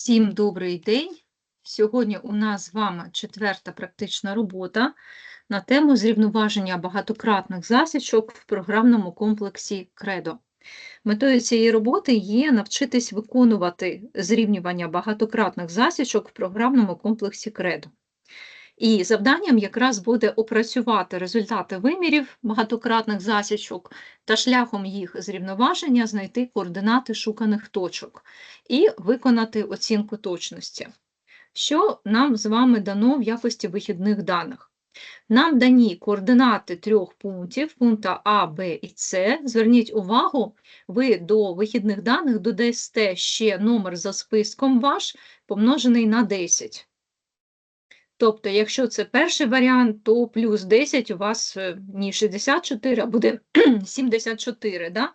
Всім добрий день. Сьогодні у нас з вами четверта практична робота на тему зрівноваження багатократних засічок в програмному комплексі Кредо. Метою цієї роботи є навчитись виконувати зрівнювання багатократних засічок в програмному комплексі Кредо. І завданням якраз буде опрацювати результати вимірів багатократних засічок та шляхом їх зрівноваження знайти координати шуканих точок і виконати оцінку точності. Що нам з вами дано в якості вихідних даних? Нам дані координати трьох пунктів, пункта А, Б і С. Зверніть увагу, ви до вихідних даних додасте ще номер за списком ваш, помножений на 10. Тобто, якщо це перший варіант, то плюс 10 у вас е, не 64, а буде 74. Да?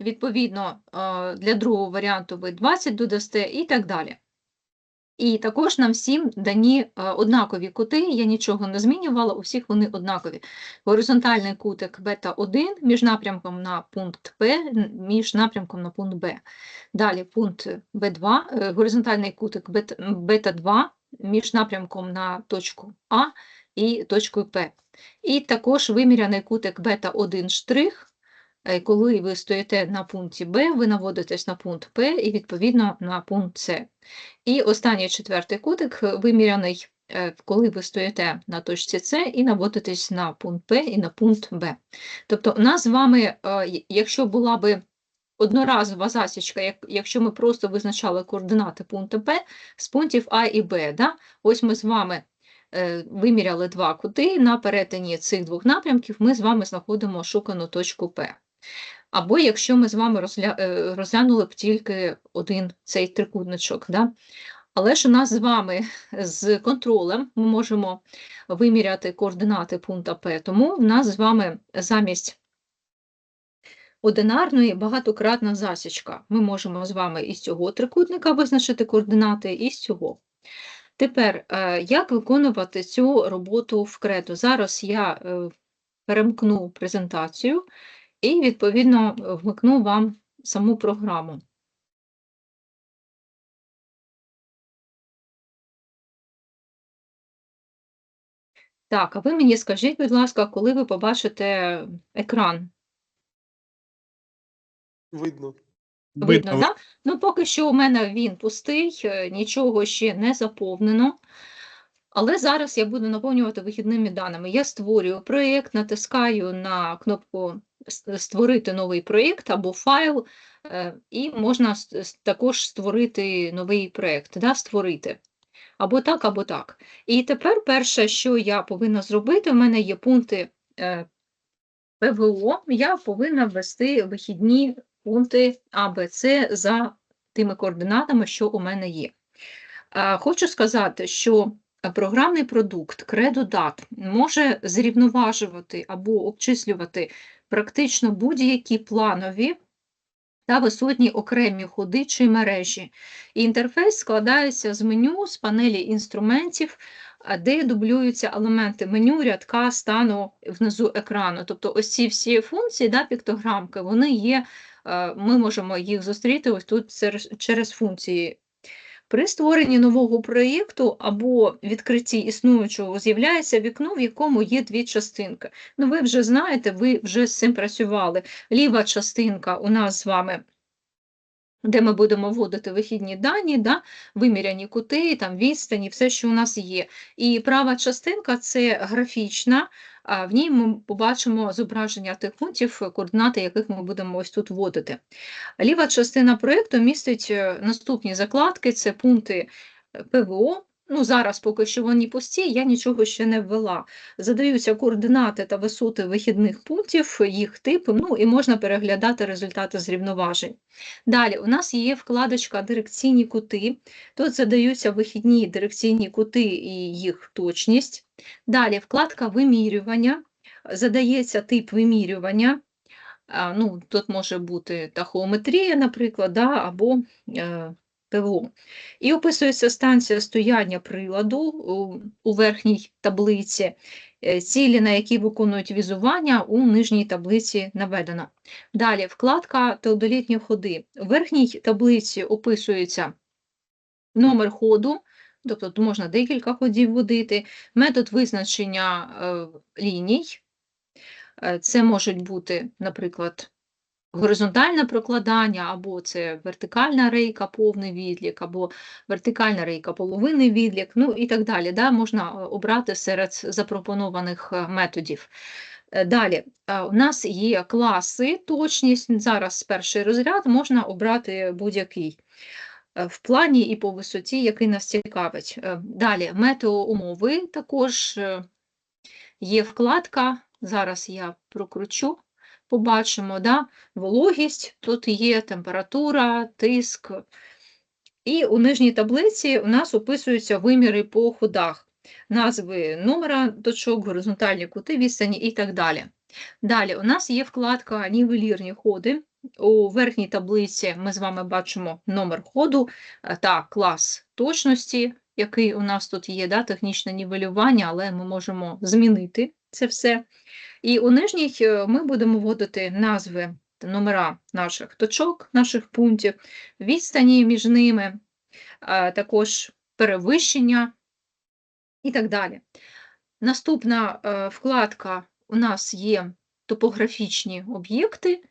Відповідно, е, для другого варіанту ви 20 додасте і так далі. І також нам всім дані е, однакові кути, я нічого не змінювала, у всіх вони однакові. Горизонтальний кутик бета-1 між напрямком на пункт П, між напрямком на пункт Б. Далі пункт Б2, горизонтальний кутик бета-2 між напрямком на точку А і точкою П. І також виміряний кутик бета-1 штрих, е, коли ви стоїте на пункті Б, ви наводитесь на пункт П і, відповідно, на пункт С. І останній четвертий кутик виміряний, е, коли ви стоїте на точці С і наводитесь на пункт П і на пункт Б. Тобто, у нас з вами, е, якщо була би одноразова засічка, як, якщо ми просто визначали координати пункту П з пунктів А і Б. Да? Ось ми з вами е, виміряли два кути, на перетині цих двох напрямків ми з вами знаходимо шукану точку П. Або якщо ми з вами розгля... е, розглянули б тільки один цей трикутничок. Да? Але ж у нас з вами з контролем ми можемо виміряти координати пункта П, тому в нас з вами замість одинарної багатократна засічка. Ми можемо з вами із цього трикутника визначити координати, і з цього. Тепер, е, як виконувати цю роботу в кредо? Зараз я е, перемкну презентацію і, відповідно, вмикну вам саму програму. Так, а ви мені скажіть, будь ласка, коли ви побачите екран? Видно. Видно, так? Ну, поки що у мене він пустий, е, нічого ще не заповнено. Але зараз я буду наповнювати вихідними даними. Я створюю проєкт, натискаю на кнопку Створити новий проєкт або файл, е, і можна також створити новий проєкт, да, створити. Або так, або так. І тепер перше, що я повинна зробити, у мене є пункти е, ПВО, я повинна ввести вихідні пункти А, за тими координатами, що у мене є. Хочу сказати, що програмний продукт CredoDat може зрівноважувати або обчислювати практично будь-які планові та висотні окремі ходи чи мережі. інтерфейс складається з меню, з панелі інструментів, де дублюються елементи меню, рядка, стану внизу екрану. Тобто ось ці всі функції, да, піктограмки, вони є ми можемо їх зустріти ось тут через функції. При створенні нового проєкту або відкритті існуючого з'являється вікно, в якому є дві частинки. Ну, ви вже знаєте, ви вже з цим працювали. Ліва частинка у нас з вами де ми будемо вводити вихідні дані, да, виміряні кути, там відстані, все, що у нас є. І права частинка це графічна, а в ній ми побачимо зображення тих пунктів, координати яких ми будемо ось тут вводити. Ліва частина проєкту містить е, наступні закладки: це пункти е, ПВО. Ну, Зараз, поки що вони пусті, я нічого ще не ввела. Задаються координати та висоти вихідних пунктів, їх типи, ну і можна переглядати результати зрівноважень. Далі у нас є вкладочка Дирекційні кути. Тут задаються вихідні дирекційні кути і їх точність. Далі вкладка вимірювання, задається тип вимірювання. Ну, Тут може бути тахометрія, наприклад, да, або е, ТВО. І описується станція стояння приладу у верхній таблиці, е, цілі, на які виконують візування, у нижній таблиці наведено. Далі вкладка теодолітні ходи. У верхній таблиці описується номер ходу, тобто тут можна декілька ходів водити, метод визначення е, ліній. Е, Це можуть бути, наприклад, горизонтальне прокладання, або це вертикальна рейка, повний відлік, або вертикальна рейка, половинний відлік, ну і так далі. Да? Можна е, обрати серед запропонованих е, методів. Е, Далі, у нас є класи, точність. Зараз перший розряд можна обрати будь-який в плані і по висоті, який нас цікавить. Далі, метеоумови також є вкладка. Зараз я прокручу, побачимо, да? вологість, тут є температура, тиск. І у нижній таблиці у нас описуються виміри по ходах, назви номера точок, горизонтальні кути, відстані і так далі. Далі у нас є вкладка нівелірні ходи. У верхній таблиці ми з вами бачимо номер ходу е, та клас точності, який у нас тут є, да, технічне нівелювання, але ми можемо змінити це все. І у нижній е, ми будемо вводити назви номера наших точок, наших пунктів, відстані між ними, також перевищення і так далі. Наступна е, вкладка у нас є топографічні об'єкти.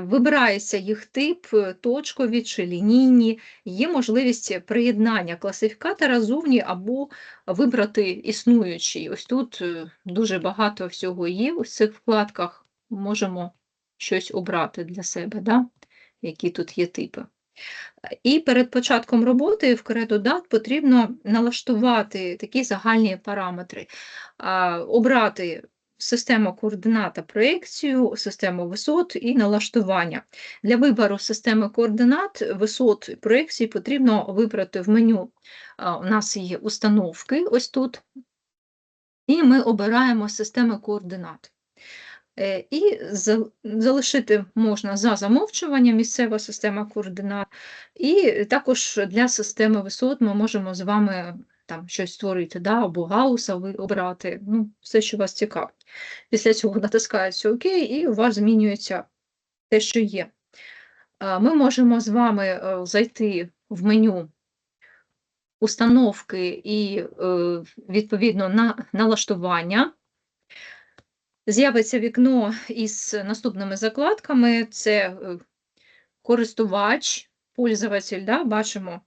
Вибирається їх тип, точкові чи лінійні, є можливість приєднання класифікатора зовні або вибрати існуючий. Ось тут е, дуже багато всього є. У цих вкладках можемо щось обрати для себе, да? які тут є типи. І перед початком роботи в CredoDAT потрібно налаштувати такі загальні параметри, обрати систему координат та проекцію, систему висот і налаштування. Для вибору системи координат, висот і проекцій потрібно вибрати в меню. У нас є установки ось тут, і ми обираємо системи координат. Е, І залишити можна за замовчування місцева система координат, і також для системи висот ми можемо з вами там щось створити, да, або гауса ви обрати, ну, все, що вас цікавить. Після цього натискається ОК, і у вас змінюється те, що є. Ми можемо з вами е, зайти в меню установки і, е, відповідно, на налаштування. З'явиться вікно із наступними закладками: це е, користувач, пользователь, да, бачимо,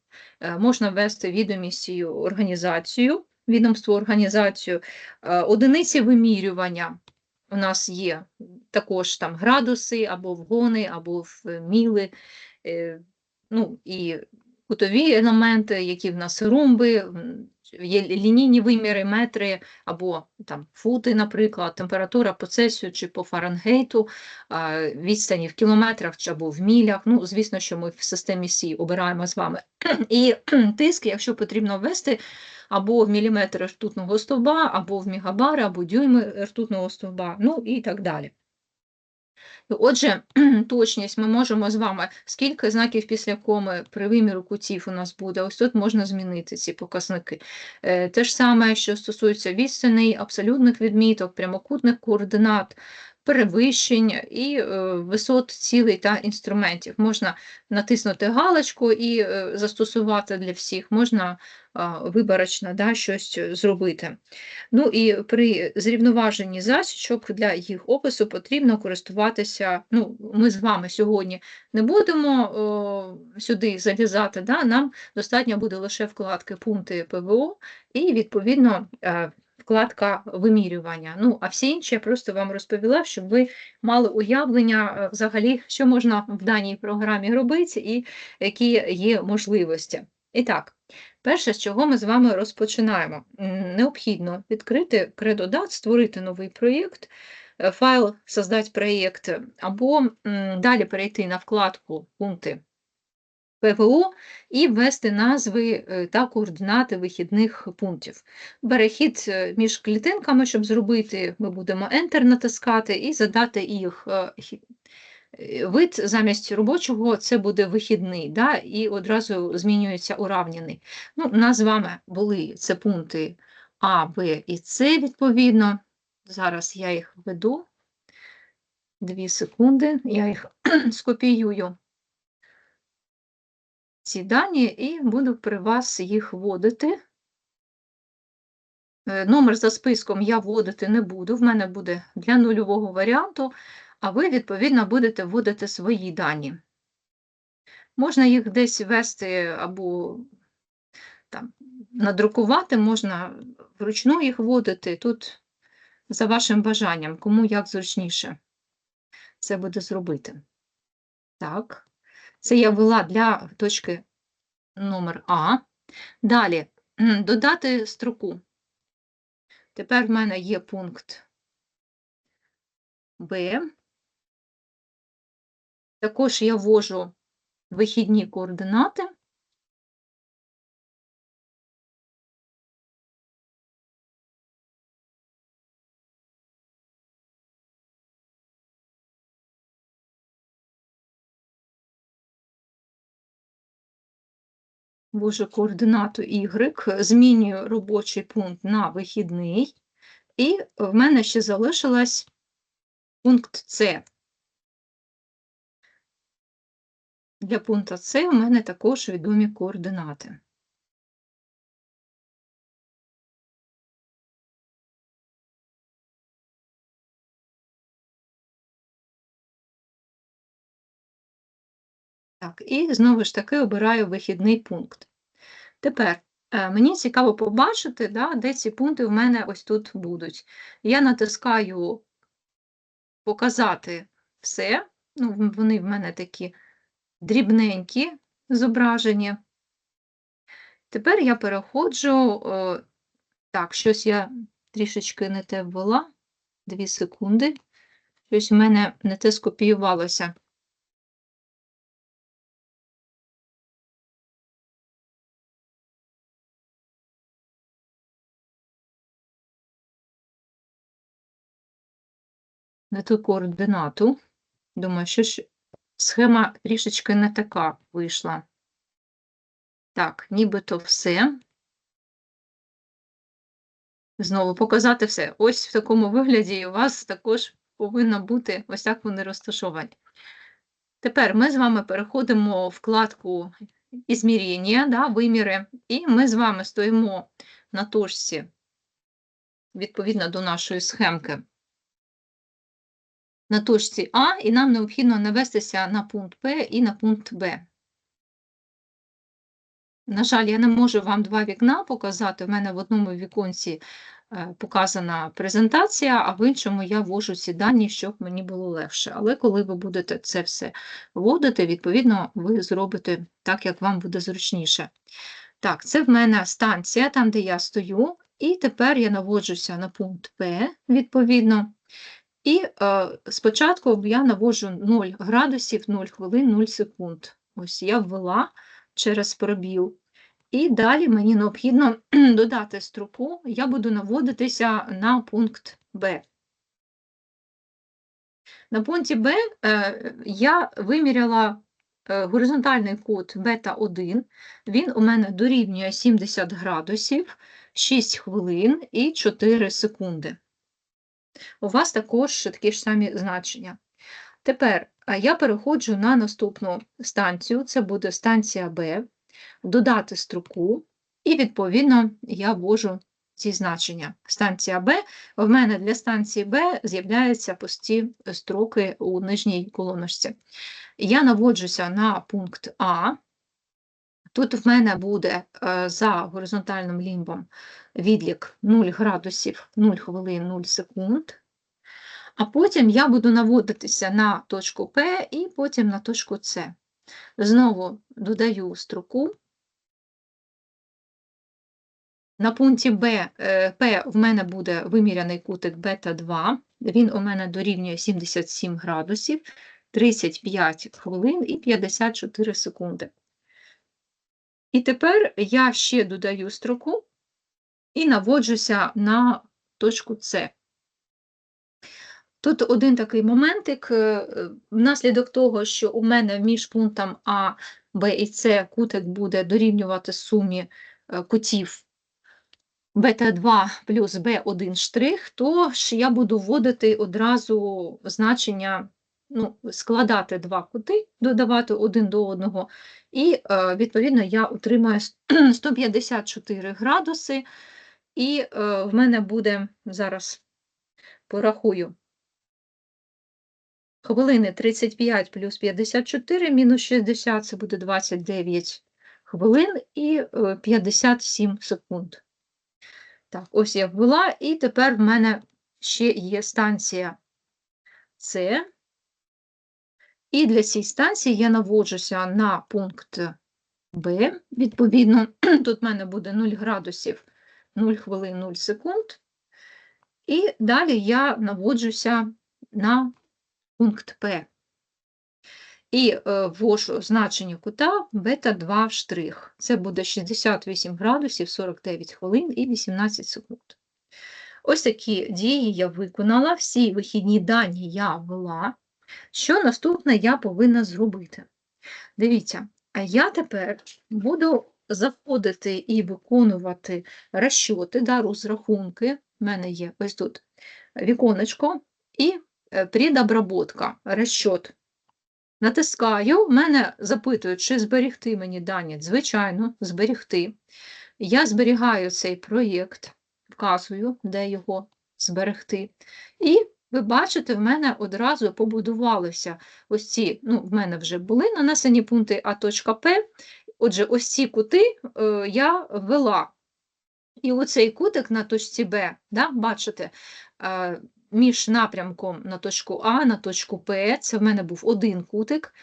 можна ввести відомість організацію, відомство організацію, Е, одиниці вимірювання. У нас є також там градуси, або вгони, або в міли, е, ну і кутові елементи, які в нас ромби, м, є лінійні виміри, метри, або там фути, наприклад, температура по Цельсію чи по Фаренгейту, відстані в кілометрах або в мілях. Ну, звісно, що ми в системі Сі обираємо з вами. І тиск, якщо потрібно ввести, або в міліметри ртутного стовба, або в мегабари, або дюйми ртутного стовба, ну і так далі. Отже, точність ми можемо з вами, скільки знаків після коми при виміру кутів у нас буде, ось тут можна змінити ці показники. Е, Те ж саме, що стосується відстаней, абсолютних відміток, прямокутних координат, перевищень і е, висот цілей та інструментів. Можна натиснути галочку і е, застосувати для всіх, можна а, виборочно да, щось зробити. Ну і при зрівноваженні засічок для їх опису потрібно користуватися. Ну, ми з вами сьогодні не будемо о, сюди залізати, да, нам достатньо буде лише вкладки пункти ПВО і, відповідно, е, вкладка вимірювання. Ну, а всі інші я просто вам розповіла, щоб ви мали уявлення е, взагалі, що можна в даній програмі робити і які є можливості. І так, перше, з чого ми з вами розпочинаємо. Необхідно відкрити CredoDAT, створити новий проєкт, е, файл «Создать проєкт», або далі перейти на вкладку «Пункти ПВО» і ввести назви е, та координати вихідних пунктів. Перехід е, між клітинками, щоб зробити, ми будемо Enter натискати і задати їх е, вид замість робочого це буде вихідний, да, і одразу змінюється уравняний. Ну, у нас з вами були це пункти А, Б і С, відповідно. Зараз я їх введу. Дві секунди, я їх скопіюю. Ці дані і буду при вас їх вводити. Е, Номер за списком я вводити не буду, в мене буде для нульового варіанту, а ви, відповідно, будете вводити свої дані. Можна їх десь ввести або там, надрукувати, можна вручну їх вводити. Тут за вашим бажанням, кому як зручніше це буде зробити. Так, це я ввела для точки номер А. Далі додати строку. Тепер в мене є пункт Б. Також я ввожу вихідні координати. Ввожу координату Y, змінюю робочий пункт на вихідний, і в мене ще залишилась пункт С. Для пункту С у мене також відомі координати. Так, і знову ж таки обираю вихідний пункт. Тепер е, мені цікаво побачити, да, де ці пункти в мене ось тут будуть. Я натискаю показати все. Ну, вони в мене такі дрібненькі зображені. Тепер я переходжу, е, так, щось я трішечки не те ввела, дві секунди. Щось в мене не те скопіювалося. Не ту координату. Думаю, що ж схема трішечки не така вийшла. Так, нібито все. Знову показати все. Ось в такому вигляді у вас також повинно бути ось так вони розташовані. Тепер ми з вами переходимо в вкладку «Ізміріння», да, виміри, і ми з вами стоїмо на точці відповідно до нашої схемки. На точці А, і нам необхідно навестися на пункт П і на пункт Б. На жаль, я не можу вам два вікна показати. У мене в одному віконці е, показана презентація, а в іншому я ввожу ці дані, щоб мені було легше. Але коли ви будете це все вводити, відповідно, ви зробите так, як вам буде зручніше. Так, це в мене станція, там, де я стою, і тепер я наводжуся на пункт П, відповідно. І е, спочатку я наводжу 0 градусів, 0 хвилин, 0 секунд. Ось я ввела через пробіл. І далі мені необхідно додати строку, я буду наводитися на пункт Б. На пункті Б е, я виміряла е, горизонтальний кут бета 1 він у мене дорівнює 70 градусів, 6 хвилин і 4 секунди. У вас також такі ж самі значення. Тепер я переходжу на наступну станцію, це буде станція Б, додати строку, і, відповідно, я ввожу ці значення. Станція Б, в мене для станції Б з'являються пусті строки у нижній колоночці. Я наводжуся на пункт А. Тут в мене буде е, за горизонтальним лімбом відлік 0 градусів, 0 хвилин, 0 секунд. А потім я буду наводитися на точку П і потім на точку С. Знову додаю строку. На пункті Б, е, П в мене буде виміряний кутик бета 2, він у мене дорівнює 77 градусів, 35 хвилин і 54 секунди. І тепер я ще додаю строку і наводжуся на точку С. Тут один такий моментик, е, внаслідок того, що у мене між пунктом А, Б і С кутик буде дорівнювати сумі е, кутів бета-2 плюс b1 штрих, то ж я буду вводити одразу значення ну, складати два кути, додавати один до одного, і, е, відповідно, я отримаю 154 градуси, і е, в мене буде зараз порахую. Хвилини 35 плюс 54 мінус 60 це буде 29 хвилин і е, 57 секунд. Так, ось я ввела, і тепер в мене ще є станція С. І для цієї станції я наводжуся на пункт Б. Відповідно, тут в мене буде 0 градусів, 0 хвилин, 0 секунд. І далі я наводжуся на пункт П. І е, ввожу значення кута бета 2 штрих. Це буде 68 градусів, 49 хвилин і 18 секунд. Ось такі дії я виконала, всі вихідні дані я ввела. Що наступне я повинна зробити? Дивіться, а я тепер буду заходити і виконувати розчоти, да, розрахунки. У мене є ось тут віконечко і е, предобработка, розчот. Натискаю, мене запитують, чи зберігти мені дані. Звичайно, зберігти. Я зберігаю цей проєкт, вказую, де його зберегти. І ви бачите, в мене одразу побудувалися ось ці, ну, в мене вже були нанесені пункти А точка П. Отже, ось ці кути е, я ввела. І оцей кутик на точці Б, да, бачите, е, між напрямком на точку А, на точку П, це в мене був один кутик.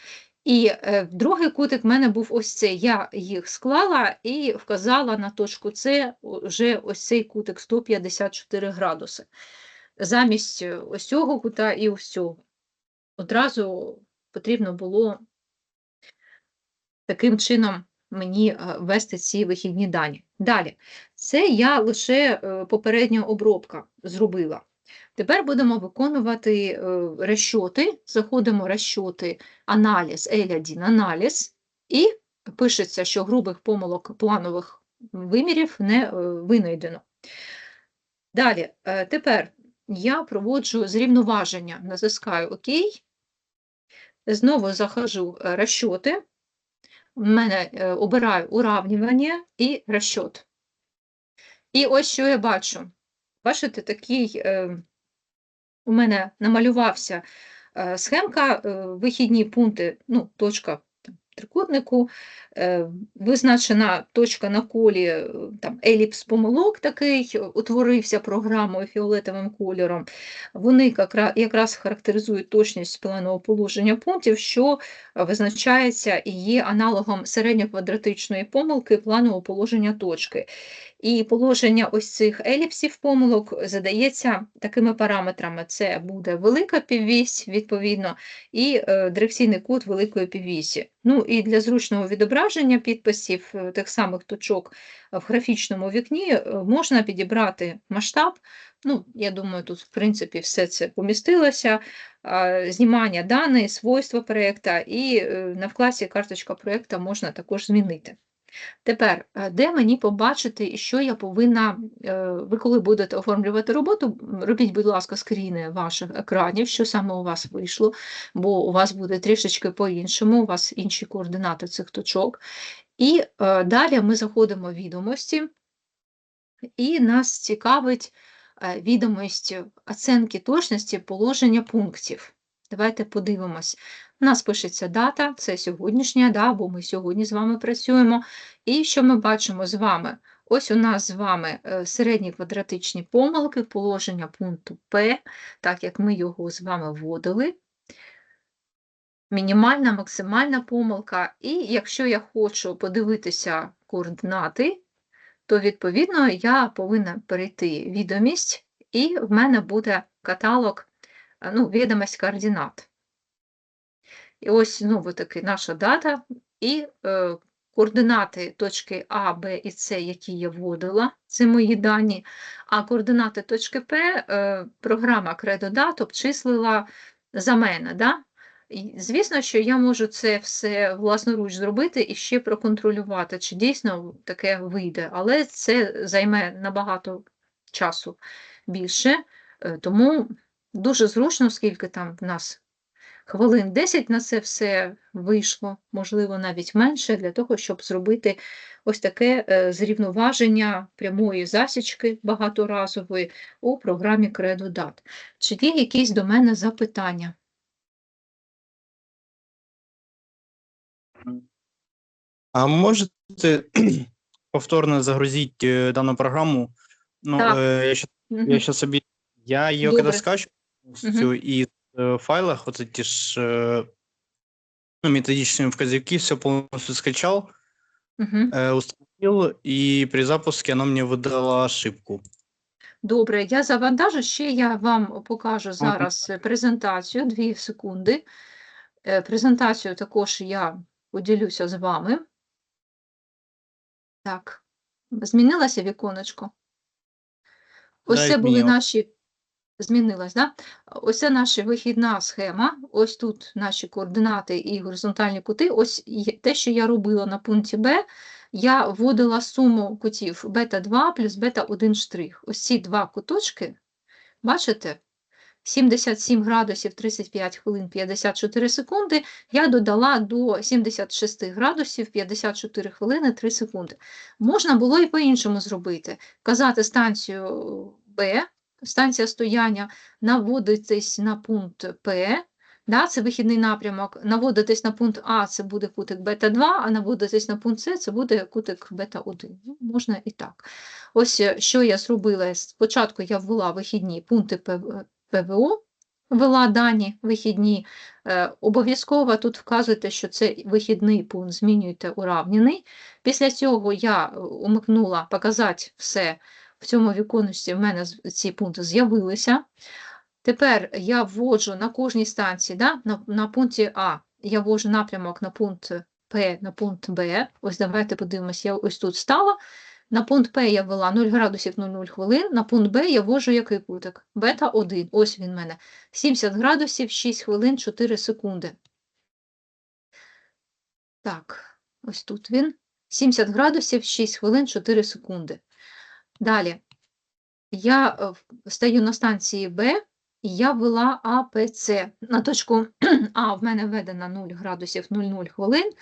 І е, другий кутик в мене був ось цей. Я їх склала і вказала на точку С вже ось цей кутик 154 градуси. Замість е, ось цього кута і ось цього. Одразу потрібно було таким чином мені е, ввести ці вихідні дані. Далі, це я лише е, попередня обробка зробила. Тепер будемо виконувати розчоти. Заходимо розчоти аналіз, L1 аналіз, і пишеться, що грубих помилок планових вимірів не винайдено. Далі, тепер я проводжу зрівноваження, натискаю ОК, знову захожу в розчоти, в мене е, обираю уравнювання і розчот. І ось що я бачу. Бачите, такий е, у мене намалювався е, схемка, е, вихідні пункти, ну, точка трикутнику, е, визначена точка на колі, е, там, еліпс помилок такий, е, утворився програмою фіолетовим кольором. Вони якраз характеризують точність планового положення пунктів, що визначається і є аналогом середньоквадратичної помилки планового положення точки. І положення ось цих еліпсів помилок задається такими параметрами: це буде велика піввісь, відповідно, і е, дирекційний кут великої піввісі. Ну і для зручного відображення підписів е, тих самих точок в графічному вікні е, можна підібрати масштаб. Ну, я думаю, тут, в принципі, все це помістилося. Знімання даних, свойства проєкта, і е, на вкладці карточка проєкта можна також змінити. Тепер, е, де мені побачити, що я повинна, е, ви коли будете оформлювати роботу, робіть, будь ласка, скріни ваших екранів, що саме у вас вийшло, бо у вас буде трішечки по-іншому, у вас інші координати цих точок. І е, далі ми заходимо в відомості, і нас цікавить відомість оцінки точності положення пунктів. Давайте подивимось. У нас пишеться дата, це сьогоднішня, да, бо ми сьогодні з вами працюємо. І що ми бачимо з вами? Ось у нас з вами е, середні квадратичні помилки, положення пункту П, так як ми його з вами вводили. Мінімальна, максимальна помилка. І якщо я хочу подивитися координати, то відповідно я повинна перейти відомість, і в мене буде каталог, е, ну, відомість координат. І ось знову таки наша дата і е, координати точки А, Б і С, які я вводила, це мої дані. А координати точки П е, програма CredoDat обчислила за мене. Да? І, звісно, що я можу це все власноруч зробити і ще проконтролювати, чи дійсно таке вийде, але це займе набагато часу більше, е, тому дуже зручно, оскільки там в нас хвилин 10 на це все вийшло, можливо, навіть менше, для того, щоб зробити ось таке е, зрівноваження прямої засічки багаторазової у програмі CredoDat. Чи є якісь до мене запитання? А можете повторно загрузить э, данную программу? Ну, Так. э, я сейчас, Мгм. я сейчас оби- я ее когда Добре. скачу полностью и э, в файлах вот эти ж э, ну, методичные вказівки все полностью скачал, Мгм. э, установил, и при запуске оно мне выдало ошибку. Добре, я завантажу, ще я вам покажу зараз е, презентацію, дві секунди. Е, Презентацію також я поділюся з вами. Так, змінилося віконечко? Ось Да, це були змінилось. наші. Змінилась, да? Ось це наша вихідна схема. Ось тут наші координати і горизонтальні кути. Ось те, що я робила на пункті Б, я вводила суму кутів бета 2 плюс бета 1 штрих. Ось ці два куточки, бачите? 77 градусів 35 хвилин 54 секунди. Я додала до 76 градусів 54 хвилини 3 секунди. Можна було і по-іншому зробити. Казати станцію Б, станція стояння, наводитись на пункт П, да, це вихідний напрямок, наводитись на пункт А, це буде кутик бета 2, а наводитись на пункт С, це буде кутик бета 1. Ну, можна і так. Ось е, що я зробила. Спочатку я ввела вихідні пункти ПВО, ввела дані вихідні. Е, Обов'язково тут вказуєте, що це вихідний пункт, змінюєте уравнений. Після цього я е, умикнула показати все. В цьому віконечці в мене ці пункти з'явилися. Тепер я вводжу на кожній станції, да, на, на пункті А, я ввожу напрямок на пункт П, на пункт Б. Ось давайте подивимось, я ось тут стала. На пункт П я ввела 0 градусів 00 хвилин, на пункт Б я ввожу який кутик? Бета 1, ось він в мене. 70 градусів 6 хвилин 4 секунди. Так, ось тут він. 70 градусів 6 хвилин 4 секунди. Далі. Я е, стою на станції Б, і я ввела АПЦ. На точку А в мене введена 0 градусів 00 хвилин.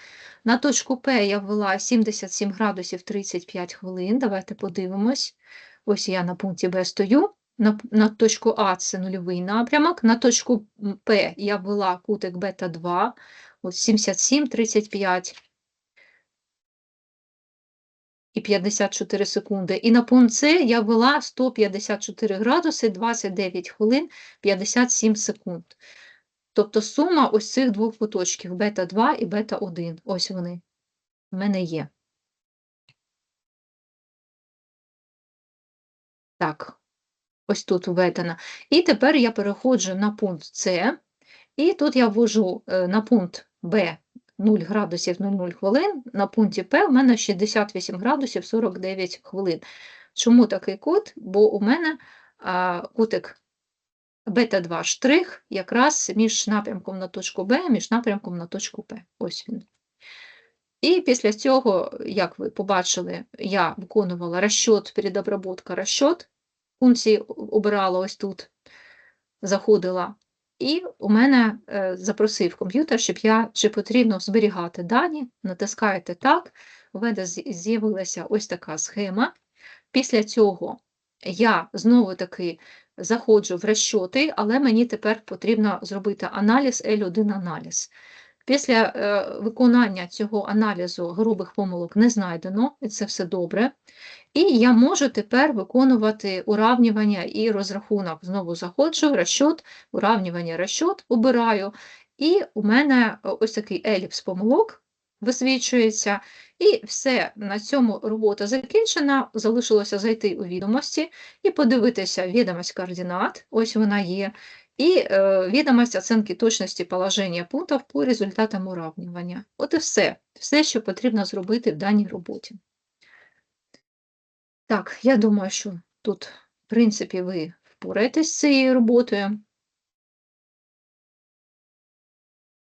На точку П я ввела 77 градусів 35 хвилин. Давайте подивимось. Ось я на пункті Б стою. На, на точку А це нульовий напрямок. На точку П я ввела кутик бета 2. Ось 77, 35 і 54 секунди. І на пункт С я ввела 154 градуси 29 хвилин 57 секунд. Тобто сума ось цих двох куточків бета 2 і бета 1. Ось вони в мене є. Так, ось тут введена. І тепер я переходжу на пункт С, і тут я ввожу е, на пункт Б 0 градусів 00 хвилин, на пункті П в мене 68 градусів 49 хвилин. Чому такий кут? Бо у мене а, кутик бета 2 штрих якраз між напрямком на точку Б, між напрямком на точку П. Ось він. І після цього, як ви побачили, я виконувала розчет, передобработка розчет. Функції обирала ось тут, заходила. І у мене е, запросив комп'ютер, щоб я чи потрібно зберігати дані, натискаєте так, у мене з'явилася ось така схема. Після цього я знову таки заходжу в розчоти, але мені тепер потрібно зробити аналіз L1 аналіз. Після е, виконання цього аналізу грубих помилок не знайдено, і це все добре. І я можу тепер виконувати уравнювання і розрахунок. Знову заходжу, розчот, уравнювання, розчот, обираю. І у мене е, ось такий еліпс помилок висвічується. І все, на цьому робота закінчена. Залишилося зайти у відомості і подивитися відомость координат, ось вона є, і відомість відомость оцінки точності положення пунктів по результатам уравнювання. От і все. Все, що потрібно зробити в даній роботі. Так, я думаю, що тут, в принципі, ви впораєтесь з цією роботою.